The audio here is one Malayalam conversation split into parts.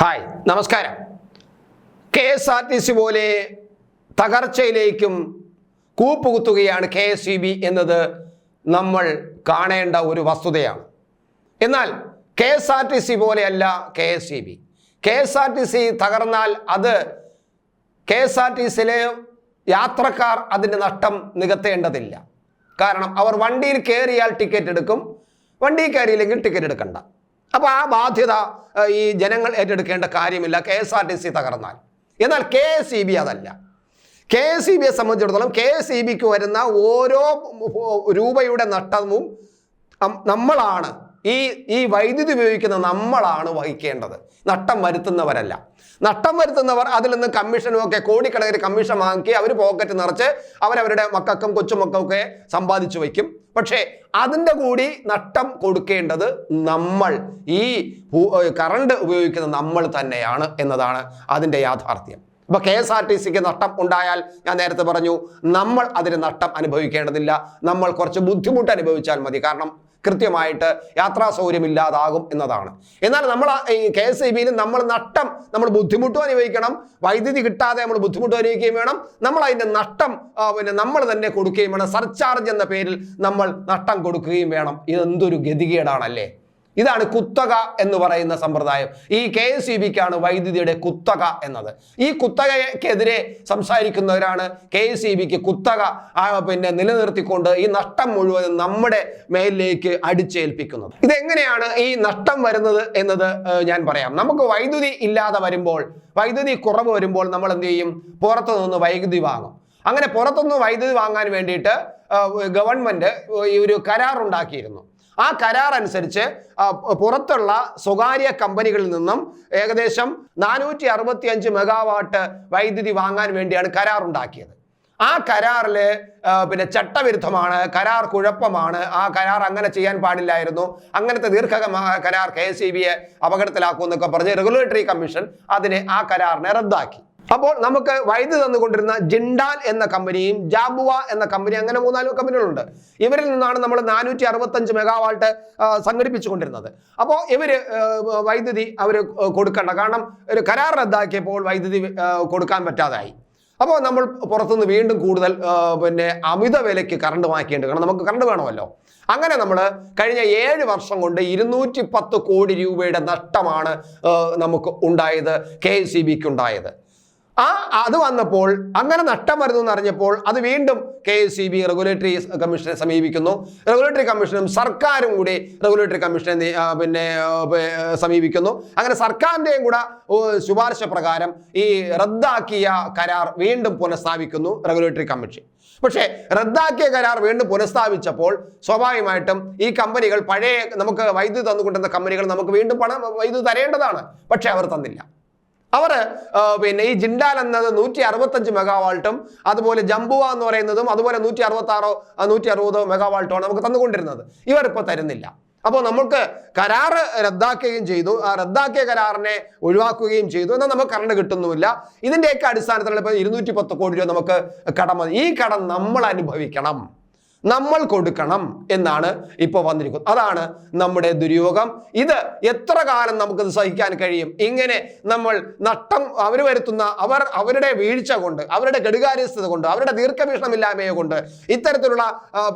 ഹായ് നമസ്കാരം. K S R T C പോലെ തകർച്ചയിലേക്കും കൂപ്പുകുത്തുകയാണ് കെ എസ് ഇ ബി എന്നത് നമ്മൾ കാണേണ്ട ഒരു വസ്തുതയാണ്. എന്നാൽ K S R T C പോലെയല്ല K S E B. K S R T C തകർന്നാൽ അത് കെ എസ് ആർ ടി സിയിലെ യാത്രക്കാർ അതിന്റെ നഷ്ടം നികത്തേണ്ടതില്ല. കാരണം അവർ വണ്ടിയിൽ കയറിയാൽ ടിക്കറ്റ് എടുക്കും വണ്ടിയിൽ കയറിയില്ലെങ്കിൽ ടിക്കറ്റ് എടുക്കണ്ട. അപ്പോൾ ആ ബാധ്യത ഈ ജനങ്ങൾ ഏറ്റെടുക്കേണ്ട കാര്യമില്ല. K S R T C തകർന്നാൽ. എന്നാൽ കെ എസ് ഇ ബി അതല്ല. കെ എസ് ഇ ബിയെ സംബന്ധിച്ചിടത്തോളം കെ എസ് ഇ ബിക്ക് വരുന്ന ഓരോ രൂപയുടെ നഷ്ടവും നമ്മളാണ്. ഈ ഈ വൈദ്യുതി ഉപയോഗിക്കുന്ന നമ്മളാണ് വഹിക്കേണ്ടത്. നഷ്ടം വരുത്തുന്നവരല്ല. നഷ്ടം വരുത്തുന്നവർ അതിൽ നിന്ന് കമ്മീഷനും ഒക്കെ കോടിക്കണക്കിന് കമ്മീഷൻ വാങ്ങി അവർ പോക്കറ്റ് നിറച്ച് അവരവരുടെ മക്കൾക്കും കൊച്ചുമക്കൾക്കൊക്കെ സമ്പാദിച്ചു വയ്ക്കും. പക്ഷേ അതിന്റെ കൂടി നട്ടം കൊടുക്കേണ്ടത് നമ്മൾ. ഈ കറണ്ട് ഉപയോഗിക്കുന്ന നമ്മൾ തന്നെയാണ് എന്നതാണ് അതിന്റെ യാഥാർത്ഥ്യം. ഇപ്പൊ കെ എസ് ആർ ടി സിക്ക് നഷ്ടം ഉണ്ടായാൽ ഞാൻ നേരത്തെ പറഞ്ഞു നമ്മൾ അതിന് നഷ്ടം അനുഭവിക്കേണ്ടതില്ല. നമ്മൾ കുറച്ച് ബുദ്ധിമുട്ട് അനുഭവിച്ചാൽ മതി. കാരണം കൃത്യമായിട്ട് യാത്രാ സൗകര്യം ഇല്ലാതാകും എന്നതാണ്. എന്നാൽ നമ്മൾ ഈ കെ എസ് ഐ ബിയിൽ നമ്മൾ നഷ്ടം നമ്മൾ ബുദ്ധിമുട്ടും അനുഭവിക്കണം. വൈദ്യുതി കിട്ടാതെ നമ്മൾ ബുദ്ധിമുട്ട് അനുഭവിക്കുകയും വേണം. നമ്മൾ അതിന്റെ നഷ്ടം പിന്നെ നമ്മൾ തന്നെ കൊടുക്കുകയും വേണം. സർചാർജ് എന്ന പേരിൽ നമ്മൾ നഷ്ടം കൊടുക്കുകയും വേണം. ഇതെന്തൊരു ഗതികേടാണല്ലേ? ഇതാണ് കുത്തക എന്ന് പറയുന്ന സമ്പ്രദായം. ഈ കെ എസ് ഇ ബിക്കാണ് വൈദ്യുതിയുടെ കുത്തക എന്നത്. ഈ കുത്തകയ്ക്കെതിരെ സംസാരിക്കുന്നവരാണ് കെ എസ് ഇ ബിക്ക് കുത്തക പിന്നെ നിലനിർത്തിക്കൊണ്ട് ഈ നഷ്ടം മുഴുവൻ നമ്മുടെ മേലിലേക്ക് അടിച്ചേൽപ്പിക്കുന്നത്. ഇതെങ്ങനെയാണ് ഈ നഷ്ടം വരുന്നത് എന്നത് ഞാൻ പറയാം. നമുക്ക് വൈദ്യുതി ഇല്ലാതെ വരുമ്പോൾ വൈദ്യുതി കുറവ് വരുമ്പോൾ നമ്മൾ എന്ത് ചെയ്യും? പുറത്തു നിന്ന് വൈദ്യുതി വാങ്ങും. അങ്ങനെ പുറത്തുനിന്ന് വൈദ്യുതി വാങ്ങാൻ വേണ്ടിയിട്ട് ഗവൺമെന്റ് ഒരു കരാർ ഉണ്ടാക്കിയിരുന്നു ആ കരാർ അനുസരിച്ച് പുറത്തുള്ള സ്വകാര്യ കമ്പനികളിൽ നിന്നും ഏകദേശം നാനൂറ്റി അറുപത്തി അഞ്ച് മെഗാവാട്ട് വൈദ്യുതി വാങ്ങാൻ വേണ്ടിയാണ് കരാർ ഉണ്ടാക്കിയത് ആ കരാറിൽ പിന്നെ ചട്ടവിരുദ്ധമാണ് കരാർ കുഴപ്പമാണ് ആ കരാർ അങ്ങനെ ചെയ്യാൻ പാടില്ലായിരുന്നു അങ്ങനത്തെ ദീർഘ കരാർ കെ എസ് ഇ ബിയെ അപകടത്തിലാക്കുമെന്നൊക്കെ പറഞ്ഞ് റെഗുലേറ്ററി കമ്മീഷൻ അതിനെ ആ കരാറിനെ റദ്ദാക്കി. അപ്പോൾ നമുക്ക് വൈദ്യുതി തന്നുകൊണ്ടിരുന്ന ജിൻഡാൽ എന്ന കമ്പനിയും ജാബുവ എന്ന കമ്പനി അങ്ങനെ മൂന്നാൽ കമ്പനികളുണ്ട്. ഇവരിൽ നിന്നാണ് നമ്മൾ നാനൂറ്റി അറുപത്തഞ്ച് മെഗാവാൾട്ട് സംഘടിപ്പിച്ചുകൊണ്ടിരുന്നത്. അപ്പോൾ ഇവർ വൈദ്യുതി അവർ കൊടുക്കണ്ട. കാരണം ഒരു കരാർ റദ്ദാക്കിയപ്പോൾ വൈദ്യുതി കൊടുക്കാൻ പറ്റാതായി. അപ്പോൾ നമ്മൾ പുറത്തുനിന്ന് വീണ്ടും കൂടുതൽ പിന്നെ അമിത വിലയ്ക്ക് കറണ്ട് വാങ്ങിക്കേണ്ടി കാരണം നമുക്ക് കറണ്ട് വേണമല്ലോ. അങ്ങനെ നമ്മൾ കഴിഞ്ഞ ഏഴ് വർഷം കൊണ്ട് ഇരുന്നൂറ്റി പത്ത് കോടി രൂപയുടെ നഷ്ടമാണ് നമുക്ക് ഉണ്ടായത് കെ എസ് സി ബിക്ക് ഉണ്ടായത്. ആ അത് വന്നപ്പോൾ അങ്ങനെ നഷ്ടം വരുന്നു എന്ന് അറിഞ്ഞപ്പോൾ അത് വീണ്ടും K S C B regulatory കമ്മീഷനെ സമീപിക്കുന്നു. റെഗുലേറ്ററി കമ്മീഷനും സർക്കാരും കൂടി റെഗുലേറ്ററി കമ്മീഷനെ പിന്നെ സമീപിക്കുന്നു. അങ്ങനെ സർക്കാരിന്റെയും കൂടെ ശുപാർശ പ്രകാരം ഈ റദ്ദാക്കിയ കരാർ വീണ്ടും പുനഃസ്ഥാപിക്കുന്നു റെഗുലേറ്ററി കമ്മീഷൻ പക്ഷേ റദ്ദാക്കിയ കരാർ വീണ്ടും പുനഃസ്ഥാപിച്ചപ്പോൾ സ്വാഭാവികമായിട്ടും ഈ കമ്പനികൾ പഴയ നമുക്ക് വൈദ്യുതി തന്നുകൊണ്ടിരുന്ന കമ്പനികൾ നമുക്ക് വീണ്ടും പണം വൈദ്യുതി തരേണ്ടതാണ്. പക്ഷേ അവർ തന്നില്ല. അവർ പിന്നെ ഈ ജിൻഡാൽ എന്നത് നൂറ്റി അറുപത്തഞ്ച് മെഗാവാൾട്ടും അതുപോലെ ജംബുവ എന്ന് പറയുന്നതും അതുപോലെ നൂറ്റി അറുപത്തി ആറോ നൂറ്റി അറുപതോ മെഗാവാൾട്ടുമാണ് നമുക്ക് തന്നുകൊണ്ടിരുന്നത്. ഇവർ ഇപ്പോൾ തരുന്നില്ല. അപ്പോൾ നമുക്ക് കരാറ് റദ്ദാക്കുകയും ചെയ്തു. ആ റദ്ദാക്കിയ കരാറിനെ ഒഴിവാക്കുകയും ചെയ്തു. എന്നാൽ നമുക്ക് കറണ്ട് കിട്ടുന്നുമില്ല. ഇതിന്റെയൊക്കെ അടിസ്ഥാനത്തിലുള്ള ഇപ്പോൾ ഇരുന്നൂറ്റി പത്ത് കോടി രൂപ നമുക്ക് കടം ഈ കടം നമ്മൾ അനുഭവിക്കണം. നമ്മൾ കൊടുക്കണം എന്നാണ് ഇപ്പോൾ വന്നിരിക്കുന്നത്. അതാണ് നമ്മുടെ ദുര്യോഗം. ഇത് എത്ര കാലം നമുക്കത് സഹിക്കാൻ കഴിയും? ഇങ്ങനെ നമ്മൾ നഷ്ടം അവർ വരുത്തുന്ന അവർ അവരുടെ വീഴ്ച കൊണ്ട് അവരുടെ ഘടുകാര്യസ്ഥത കൊണ്ട് അവരുടെ ദീർഘവീക്ഷണമില്ലായ്മയെ കൊണ്ട് ഇത്തരത്തിലുള്ള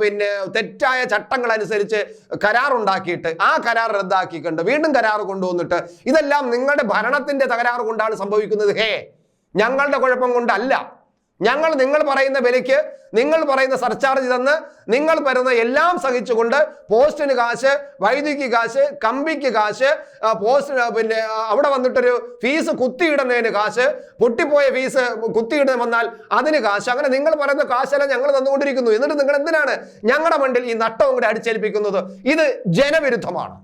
പിന്നെ തെറ്റായ ചട്ടങ്ങൾ അനുസരിച്ച് കരാറുണ്ടാക്കിയിട്ട് ആ കരാർ റദ്ദാക്കിക്കൊണ്ട് വീണ്ടും കരാർ കൊണ്ടുവന്നിട്ട് ഇതെല്ലാം നിങ്ങളുടെ ഭരണത്തിന്റെ തകരാറ് കൊണ്ടാണ് സംഭവിക്കുന്നത്. ഹേ ഞങ്ങളുടെ കുഴപ്പം കൊണ്ടല്ല. ഞങ്ങൾ നിങ്ങൾ പറയുന്ന വിലയ്ക്ക് നിങ്ങൾ പറയുന്ന സർചാർജ് തന്ന് നിങ്ങൾ വരുന്ന എല്ലാം സഹിച്ചുകൊണ്ട് പോസ്റ്റിന് കാശ് വൈദ്യുതിക്ക് കാശ് കമ്പിക്ക് കാശ് പോസ്റ്റിന് പോസ്റ്റ് പിന്നെ അവിടെ വന്നിട്ടൊരു ഫീസ് കുത്തിയിടുന്നതിന് കാശ് പൊട്ടിപ്പോയ ഫീസ് കുത്തിയിടുന്ന വന്നാൽ അതിന് കാശ്. അങ്ങനെ നിങ്ങൾ പറയുന്ന കാശെല്ലാം ഞങ്ങൾ തന്നുകൊണ്ടിരിക്കുന്നു. എന്നിട്ട് നിങ്ങൾ എന്തിനാണ് ഞങ്ങളുടെ മണ്ടിൽ ഈ നട്ടവും കൂടെ അടിച്ചേൽപ്പിക്കുന്നത്? ഇത് ജനവിരുദ്ധമാണ്.